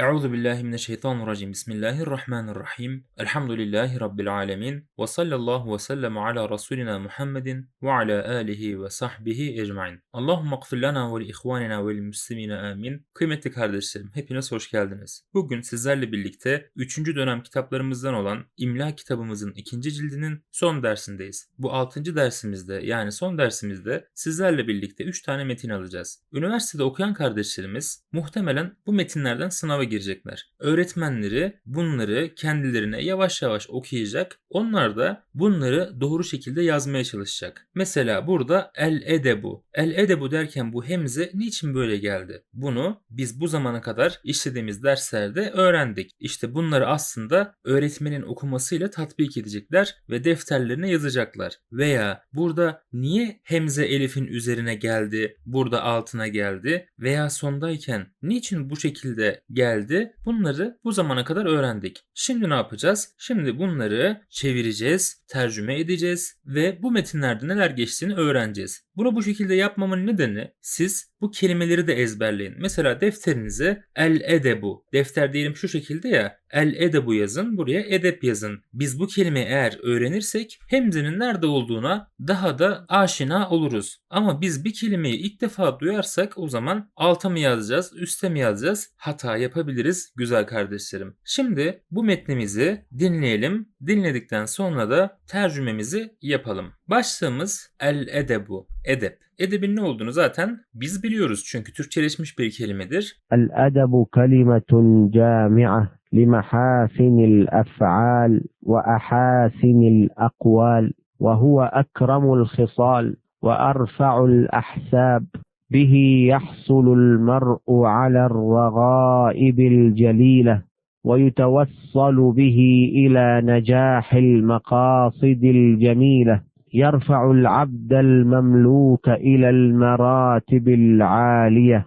Euzu billahi mineşşeytanirracim. Bismillahirrahmanirrahim. Elhamdülillahi rabbil alamin. Ve sallallahu ve sellem ala rasulina Muhammedin ve ala alihi ve sahbihi ecmaîn. Allahumme gfir lana ve li ihvanina ve lil muslimina amin. Kıymetli kardeşlerim, hepiniz hoş geldiniz. Bugün sizlerle birlikte 3. dönem kitaplarımızdan olan İmla kitabımızın 2. cildinin son dersindeyiz. Bu 6. dersimizde yani son dersimizde sizlerle birlikte 3 tane metin alacağız. Üniversitede okuyan kardeşlerimiz muhtemelen bu metinlerden sınava girecekler. Öğretmenleri bunları kendilerine yavaş yavaş okuyacak. Onlar da bunları doğru şekilde yazmaya çalışacak. Mesela burada el edebu. El edebu derken bu hemze niçin böyle geldi? Bunu biz bu zamana kadar işlediğimiz derslerde öğrendik. İşte bunları aslında öğretmenin okumasıyla tatbik edecekler ve defterlerine yazacaklar. Veya burada niye hemze elifin üzerine geldi, burada altına geldi veya sondayken niçin bu şekilde geldi? Bunları bu zamana kadar öğrendik. Şimdi ne yapacağız? Şimdi bunları çevireceğiz, tercüme edeceğiz ve bu metinlerde neler geçtiğini öğreneceğiz. Bunu bu şekilde yapmamın nedeni siz bu kelimeleri de ezberleyin. Mesela defterinize el edebu. Defter diyelim şu şekilde ya. El edebu yazın, buraya edep yazın. Biz bu kelimeyi eğer öğrenirsek hemzenin nerede olduğuna daha da aşina oluruz. Ama biz bir kelimeyi ilk defa duyarsak o zaman alta mı yazacağız, üste mi yazacağız? Hata yapabiliriz güzel kardeşlerim. Şimdi bu metnimizi dinleyelim. Dinledikten sonra da tercümemizi yapalım. Başlığımız el edebu, edep. Edebin ne olduğunu zaten biz biliyoruz çünkü Türkçeleşmiş bir kelimedir. الأدب كلمة جامعة لمحاسن الأفعال وأحاسن الأقوال وهو أكرم الخصال وأرفع الأحساب به يحصل المرء على الرغائب الجليلة ويتوصل به إلى نجاح المقاصد الجميلة يرفع العبد المملوك إلى المراتب العالية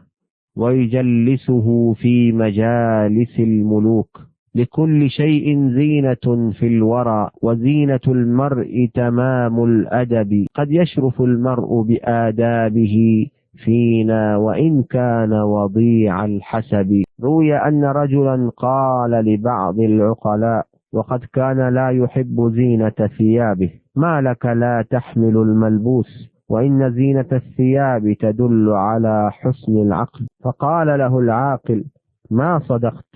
ويجلسه في مجالس الملوك. لكل شيء زينة في الورى وزينة المرء تمام الأدب. قد يشرف المرء بآدابه فينا وإن كان وضيع الحسب. روي أن رجلا قال لبعض العقلاء وقد كان لا يحب زينة ثيابه. ما لك لا تحمل الملبوس وإن زينة الثياب تدل على حسن العقل. فقال له العاقل ما صدقت؟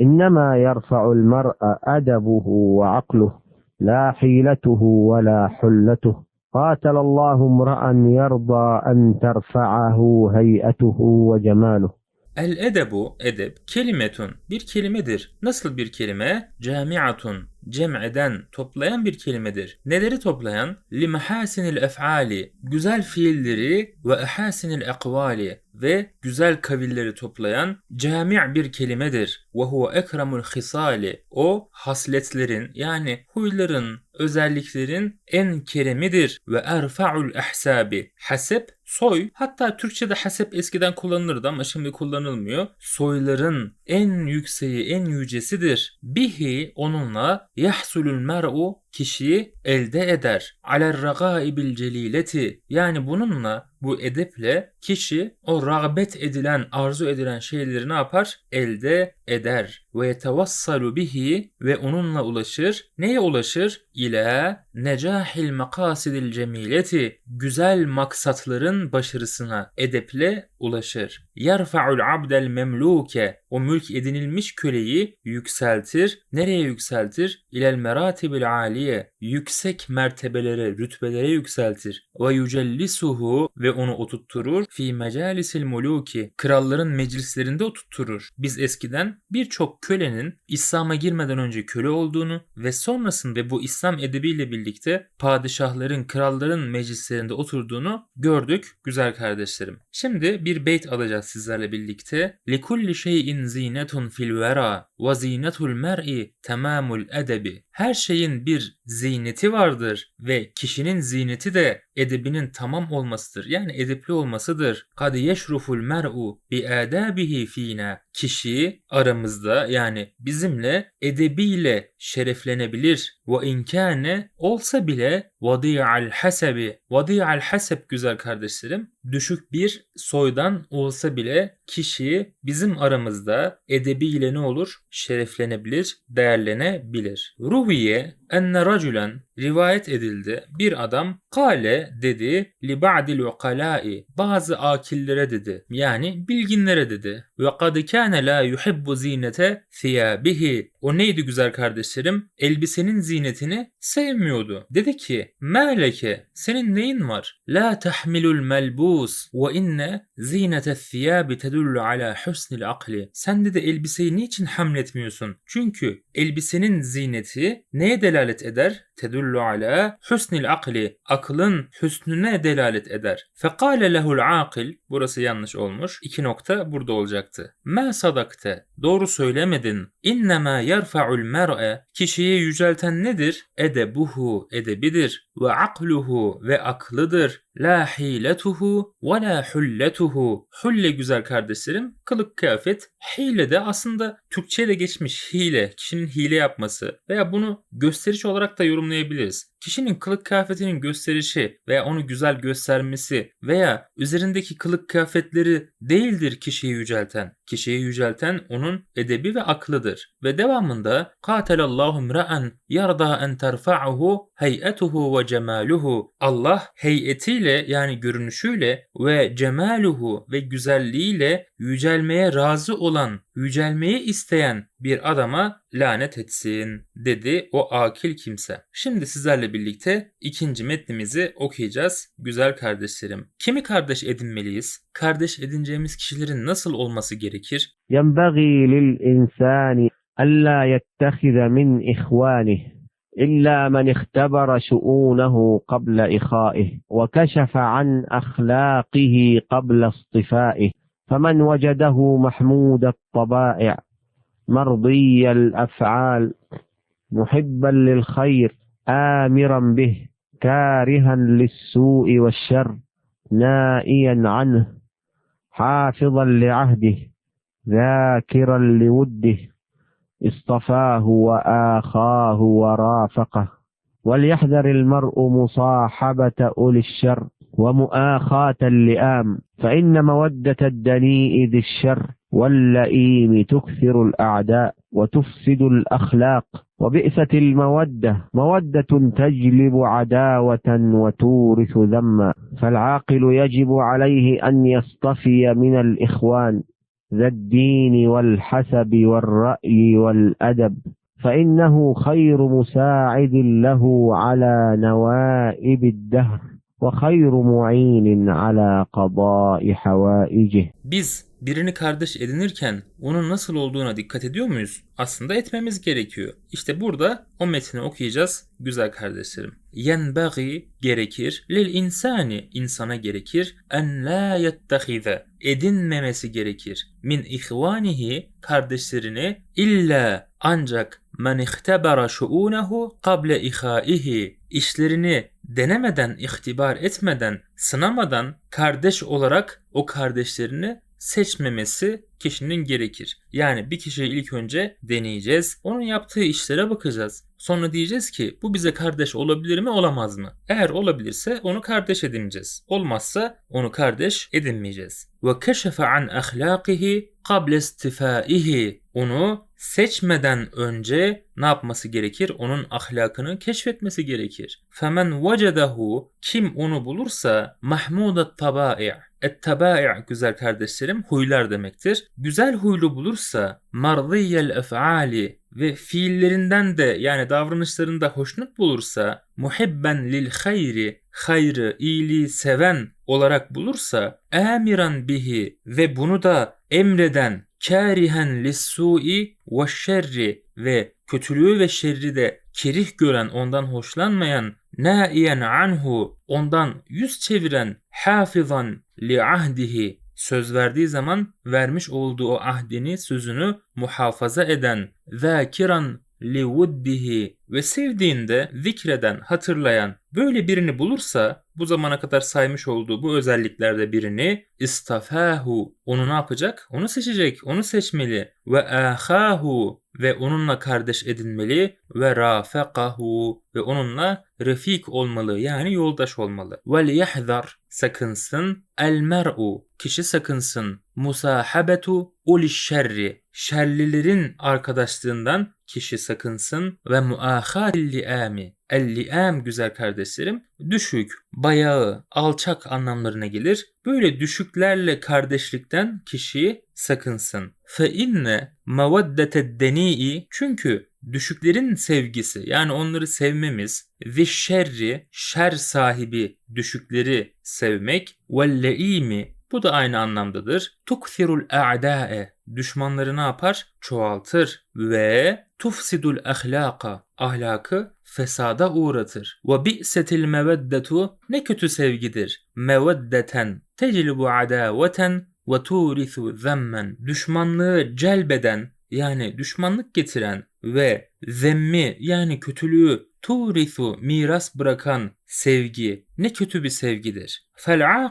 إنما يرفع المرء أدبه وعقله لا حيلته ولا حلته. قاتل الله امرأ يرضى أن ترفعه هيئته وجماله. El edebu, edep, kelimetun, bir kelimedir. Nasıl bir kelime? Camiatun, cem'eden, toplayan bir kelimedir. Neleri toplayan? Limahasinil ef'ali, güzel fiilleri ve ehasinil ekvali ve güzel kavilleri toplayan cami' bir kelimedir. Ve huve ekramul hisali, o hasletlerin yani huyların, özelliklerin en keremidir ve erfa'ul ehsabi. Hasep soy hatta Türkçe'de hasep eskiden kullanılırdı ama şimdi kullanılmıyor. Soyların en yükseği en yücesidir. Bihi onunla yahsulul mer'u kişiyi elde eder. Aler ragaibil celileti yani bununla bu edeple kişi o rağbet edilen, arzu edilen şeyleri ne yapar? Elde eder. Ve yetevassalu bihi ve onunla ulaşır. Neye ulaşır? İle necahil makasidil cemileti. Güzel maksatların başarısına edeple ulaşır. Yerfa'ul abdel memluke. O mülk edinilmiş köleyi yükseltir. Nereye yükseltir? İlel meratibil aliye. Yüksek mertebelere, rütbelere yükseltir. Ve yücellisuhu ve onu oturtturur. Fi mecalisil muluki. Kralların meclislerinde oturtturur. Biz eskiden birçok kölenin İslam'a girmeden önce köle olduğunu ve sonrasında bu İslam edebiyle birlikte padişahların, kralların meclislerinde oturduğunu gördük güzel kardeşlerim. Şimdi bir beyt alacağız sizlerle birlikte. Şeyin zinetun fil vera ve zinetul mer'i tamamul edebi. Her şeyin bir ziyneti vardır ve kişinin ziyneti de edebinin tamam olmasıdır. Yani edepli olmasıdır. Yeşruful mer'u bi adabihi fina. Kişi aramızda yani bizimle edebiyle şereflenebilir. Ve inkâne olsa bile vadi'al hasebi. Vadi'al haseb güzel kardeşlerim. Düşük bir soydan olsa bile kişi bizim aramızda edebiyle ne olur? Şereflenebilir, değerlenebilir. Ruhiye enne raculen rivayet edildi. Bir adam kale dedi li ba'dil ukalai bazı akillere dedi. Yani bilginlere dedi. Ve kad kâne la yuhibbu zinete thiyabihi. O neydi güzel kardeşlerim? Elbisenin zinetini sevmiyordu. Dedi ki meleke senin neyin var? La tahmilul melbus ve inne zinete thiyabi tedullu ala husnil akli. Sen de elbiseyi niçin hamletmiyorsun? Çünkü elbisenin zineti neye delalet eder? Tedullu ala husnil akli. Aklın hüsnüne delalet eder. Fekale lehul akil. Burası yanlış olmuş. İki nokta burada olacaktı. Ma sadakte. Doğru söylemedin. İnnemâ yerfa'ul mer'e. Kişiyi yücelten nedir? Edebuhu. Edebidir. Ve akluhu. Ve aklıdır. La hiletuhu ve la hulletuhu. Hulle güzel kardeşlerim. Kılık kıyafet. Hile de aslında Türkçe'ye de geçmiş hile. Kişinin hile yapması. Veya bunu gösteriş olarak da yorumlayabiliriz. Kişinin kılık kıyafetinin gösterişi veya onu güzel göstermesi veya üzerindeki kılık kıyafetleri değildir kişiyi yücelten. Kişiyi yücelten onun edebi ve aklıdır. Ve devamında Katelallahu mra'an yarda en terfa'uhu heyetuhu ve cemaluhu. Allah heyetiyle yani görünüşüyle ve cemaluhu ve güzelliğiyle yücelmeye razı olan, yücelmeyi isteyen bir adama lanet etsin dedi o akil kimse. Şimdi sizlerle birlikte ikinci metnimizi okuyacağız güzel kardeşlerim. Kimi kardeş edinmeliyiz? Kardeş edineceğimiz kişilerin nasıl olması gerekir? ينبغي للإنسان ألا يتخذ من إخوانه إلا من اختبر شؤونه قبل إخائه وكشف عن أخلاقه قبل اصطفائه فمن وجده محمود الطبائع مرضي الأفعال محبا للخير آمرا به كارها للسوء والشر نائيا عنه حافظا لعهده ذاكرا لوده. اصطفاه وآخاه ورافقه. وليحذر المرء مصاحبة أولي الشر ومؤاخاة اللئام. فإن مودة الدنيء ذي الشر واللئيم تكثر الأعداء وتفسد الأخلاق. وبئست المودة مودة تجلب عداوة وتورث ذما. فالعاقل يجب عليه أن يصطفي من الإخوان. ذا الدين والحسب والرأي والأدب فإنه خير مساعد له على نوائب الدهر وخير معين على قضاء حوائجه. Biz birini kardeş edinirken onun nasıl olduğuna dikkat ediyor muyuz? Aslında etmemiz gerekiyor. İşte burada o metni okuyacağız güzel kardeşlerim. Yenbagi gerekir lil insani insana gerekir en la yettehize edinmemesi gerekir min ihvanihi kardeşlerini illa ancak men ihtebara şuunehu kable ihaihi işlerini denemeden, ihtibar etmeden, sınamadan kardeş olarak o kardeşlerini seçmemesi kişinin gerekir. Yani bir kişiyi ilk önce deneyeceğiz. Onun yaptığı işlere bakacağız. Sonra diyeceğiz ki bu bize kardeş olabilir mi olamaz mı? Eğer olabilirse onu kardeş edineceğiz. Olmazsa onu kardeş edinmeyeceğiz. Ve keşefe an ahlakihi kable istifaihi. Onu seçmeden önce ne yapması gerekir? Onun ahlakını keşfetmesi gerekir. Femen vecedehu kim onu bulursa mahmudat tabai' Et-tabai' güzel kardeşlerim huylar demektir. Güzel huylu bulursa mardiyel ef'ali ve fiillerinden de yani davranışlarında hoşnut bulursa muhibben lil hayri hayrı, iyiliği seven olarak bulursa amiran bihi ve bunu da emreden karihen lis-su'i ve şerri ve kötülüğü ve şerri de kerih gören, ondan hoşlanmayan, naiyen anhu, ondan yüz çeviren, hafizan li ahdihi, söz verdiği zaman vermiş olduğu o ahdini, sözünü muhafaza eden, zakiran li vuddihi ve sevdiğinde zikreden, hatırlayan böyle birini bulursa bu zamana kadar saymış olduğu bu özelliklerde birini istafahu onu ne yapacak? Onu seçecek, onu seçmeli. Ve ahahu ve onunla kardeş edinmeli. Ve rafaqahu ve onunla refik olmalı yani yoldaş olmalı. Vel yahzar sakınsın. El mer'u kişi sakınsın. Musahabetu uli şerri şerlilerin arkadaşlığından kişi sakınsın. Ve muahatil liami El-li'am güzel kardeşlerim düşük, bayağı, alçak anlamlarına gelir. Böyle düşüklerle kardeşlikten kişi sakınsın. Fe inne mevaddeted deni'i çünkü düşüklerin sevgisi yani onları sevmemiz ve şerri şer sahibi düşükleri sevmek ve le'imi bu da aynı anlamdadır. Tukthirul a'da'e düşmanları ne yapar? Çoğaltır ve tufsidul ahlaka ahlakı fesada uğratır. Ve bi'setil meveddetu ne kötü sevgidir. Meveddeten teclibu adaveten ve turithu zemmen düşmanlığı celbeden yani düşmanlık getiren ve zemmi yani kötülüğü turithu miras bırakan sevgi ne kötü bir sevgidir. Fel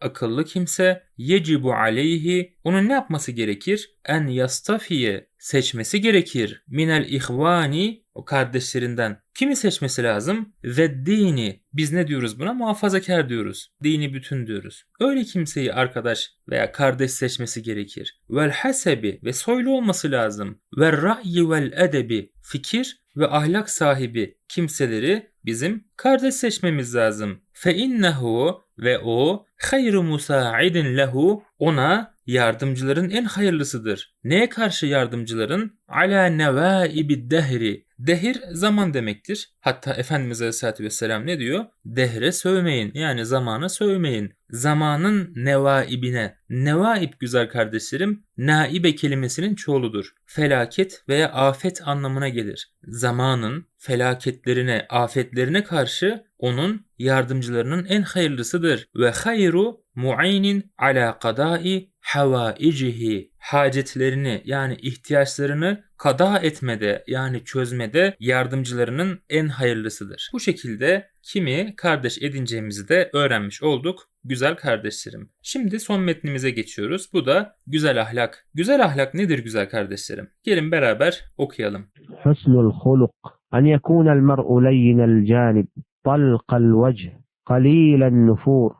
akıllı kimse yecibu aleyhi onun ne yapması gerekir? En yastafiye seçmesi gerekir. Minel ihvani o kardeşlerinden. Kimi seçmesi lazım? Ve dini. Biz ne diyoruz buna? Muhafazakar diyoruz. Dini bütün diyoruz. Öyle kimseyi arkadaş veya kardeş seçmesi gerekir. Vel hasebi ve soylu olması lazım. Ve ra'yi vel edebi fikir ve ahlak sahibi kimseleri bizim kardeş seçmemiz lazım. Fe innehu ve o hayru musaidin lehu ona yardımcıların en hayırlısıdır. Neye karşı yardımcıların? Ala nevaibi dehri. Dehir zaman demektir. Hatta Efendimiz Aleyhisselatü Vesselam ne diyor? Dehre sövmeyin. Yani zamana sövmeyin. Zamanın nevaibine. Nevaib güzel kardeşlerim, naibe kelimesinin çoğuludur. Felaket veya afet anlamına gelir. Zamanın felaketlerine, afetlerine karşı onun yardımcılarının en hayırlısıdır. Ve hayru mu'inin ala kadai hevaicihi hacetlerini yani ihtiyaçlarını kada etmede yani çözmede yardımcılarının en hayırlısıdır. Bu şekilde kimi kardeş edineceğimizi de öğrenmiş olduk güzel kardeşlerim. Şimdi son metnimize geçiyoruz. Bu da güzel ahlak. Güzel ahlak nedir güzel kardeşlerim? Gelin beraber okuyalım. Husnul huluk en yekunel mer'u leyyinel canib talqal vecih kalilen nufur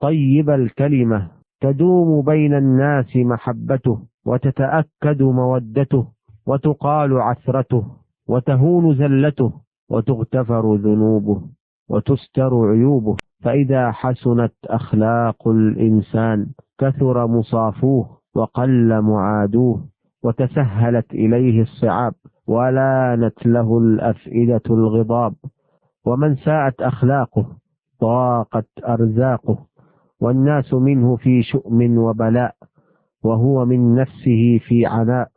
tayyibel kelime تدوم بين الناس محبته وتتأكد مودته وتقال عثرته وتهون زلته وتغتفر ذنوبه وتستر عيوبه. فإذا حسنت أخلاق الإنسان كثر مصافوه وقل معادوه وتسهلت إليه الصعاب ولانت له الأفئدة الغضاب. ومن ساءت أخلاقه ضاقت أرزاقه. والناس منه في شؤم وبلاء وهو من نفسه في عناء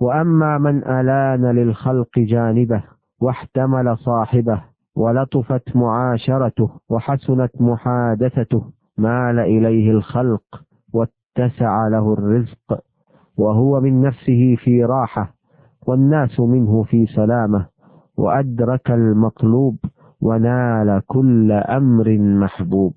وأما من ألان للخلق جانبه واحتمل صاحبه ولطفت معاشرته وحسنت محادثته مال إليه الخلق واتسع له الرزق. وهو من نفسه في راحة والناس منه في سلامة. وأدرك المطلوب ونال كل أمر محبوب.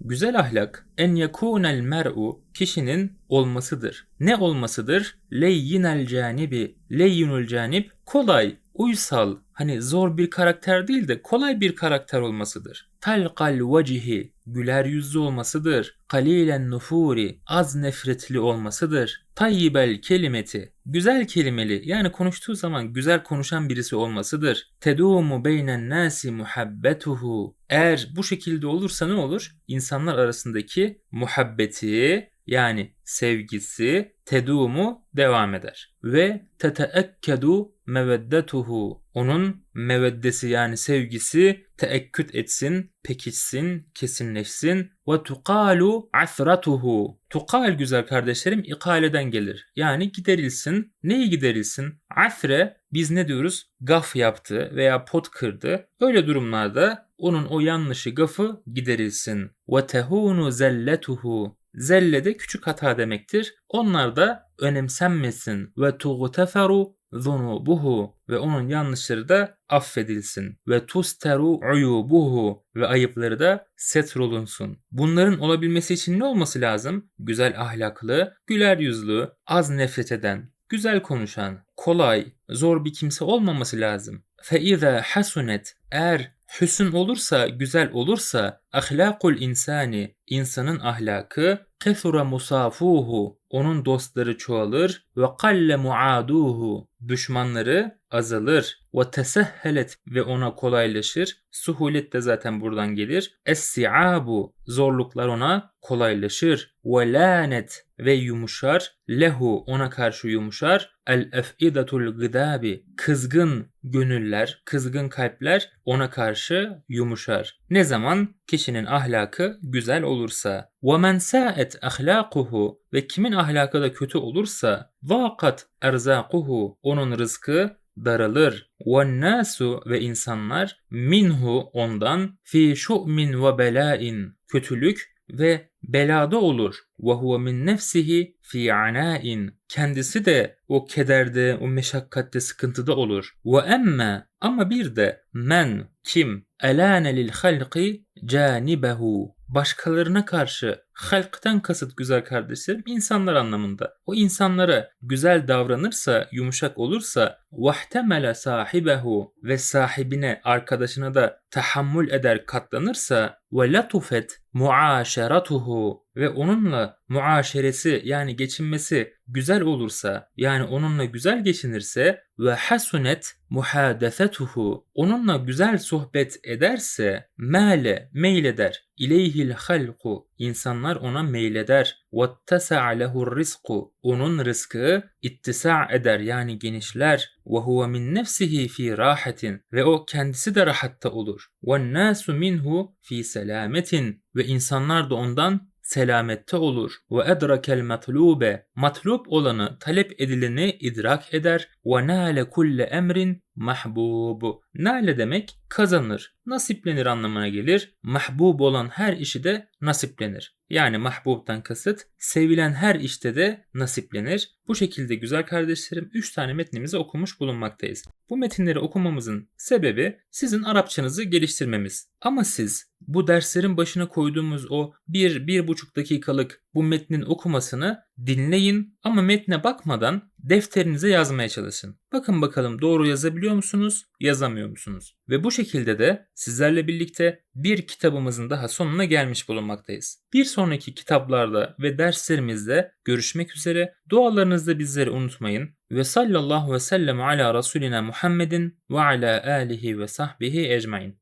Güzel ahlak en yekunel mer'u kişinin olmasıdır. Ne olmasıdır? Leyyinel canibi. Leyyinul canib kolay, uysal, hani zor bir karakter değil de kolay bir karakter olmasıdır. Talqal vecihi güler yüzlü olmasıdır. Kalilen nufuri az nefretli olmasıdır. Tayyibel kelimeti güzel kelimeli yani konuştuğu zaman güzel konuşan birisi olmasıdır. Tedumu beynen nasi muhabbetuhu eğer bu şekilde olursa ne olur? İnsanlar arasındaki muhabbeti yani sevgisi tedumu devam eder. Ve teteekkedu meveddetuhu onun meveddesi yani sevgisi teekküt etsin, pekişsin, kesinleşsin. Ve tuqalu asratuhu. Tukal güzel kardeşlerim ikaleden gelir. Yani giderilsin. Neyi giderilsin? Asre biz ne diyoruz? Gaf yaptı veya pot kırdı. Öyle durumlarda onun o yanlışı gafı giderilsin. Ve tehunu zelletuhu. Zelle de küçük hata demektir. Onlar da önemsenmesin. Ve tuğteferu zunubuhu ve onun yanlışları da affedilsin. Ve tusteru uyubuhu ve ayıpları da setrolunsun. Bunların olabilmesi için ne olması lazım? Güzel ahlaklı, güler yüzlü, az nefret eden, güzel konuşan, kolay, zor bir kimse olmaması lazım. فَاِذَا حَسُنَتْ Eğer hüsn olursa, güzel olursa, ahlakul insani, insanın ahlakı, kethura musafuhu, onun dostları çoğalır ve kalle muaduhu, düşmanları azalır ve tesehhelet ve ona kolaylaşır. Suhulet de zaten buradan gelir. Es-si'abu, zorluklar ona kolaylaşır. Ve lanet ve yumuşar. Lehu, ona karşı yumuşar. El-ef'idatul gıdabi, kızgın gönüller, kızgın kalpler ona karşı yumuşar. Ne zaman? Kişinin ahlakı güzel olursa. وَمَنْ سَاءَتْ أَخْلَاقُهُ Ve kimin ahlakı da kötü olursa ضَاقَتْ اَرْزَاقُهُ Onun rızkı daralır. nasu ve insanlar minhu ondan fi şu'min ve belain kötülük ve belada olur. Ve huve min nefsihi fi anain. Kendisi de o kederde, o meşakkatte, sıkıntıda olur. Ve ama bir de men kim elane lil halqi canibehu. Başkalarına karşı halktan kasıt güzel kardeşlerim insanlar anlamında. O insanlara güzel davranırsa, yumuşak olursa vahtemele sahibehu ve sahibine, arkadaşına da tahammül eder, katlanırsa ve latufet muaşeratuhu ve onunla muaşeresi yani geçinmesi güzel olursa yani onunla güzel geçinirse ve hasunet muhadefetuhu onunla güzel sohbet ederse male meyleder. İleyhil halku insanlar ona meyleder. Vettesa lehu rizku onun rızkı ittisa eder yani genişler. Ve huve min nefsihi fi rahatin. Ve o kendisi de rahatta olur. Ve nasu minhu fi selametin ve insanlar da ondan selamette olur. Ve edrakel matlube matlub olanı talep edileni idrak eder. Ve nale kulle emrin mahbub. Nale demek kazanır, nasiplenir anlamına gelir. Mahbub olan her işi de nasiplenir. Yani mahbubtan kasıt sevilen her işte de nasiplenir. Bu şekilde güzel kardeşlerim 3 tane metnimizi okumuş bulunmaktayız. Bu metinleri okumamızın sebebi sizin Arapçanızı geliştirmemiz. Ama siz bu derslerin başına koyduğumuz o 1-1,5 dakikalık bu metnin okumasını dinleyin ama metne bakmadan defterinize yazmaya çalışın. Bakın bakalım doğru yazabiliyor musunuz, yazamıyor musunuz? Ve bu şekilde de sizlerle birlikte bir kitabımızın daha sonuna gelmiş bulunmaktayız. Bir sonraki kitaplarda ve derslerimizde görüşmek üzere. Dualarınızda bizleri unutmayın. Ve sallallahu ve sellem ala Resulina Muhammedin ve ala alihi ve sahbihi ecmain.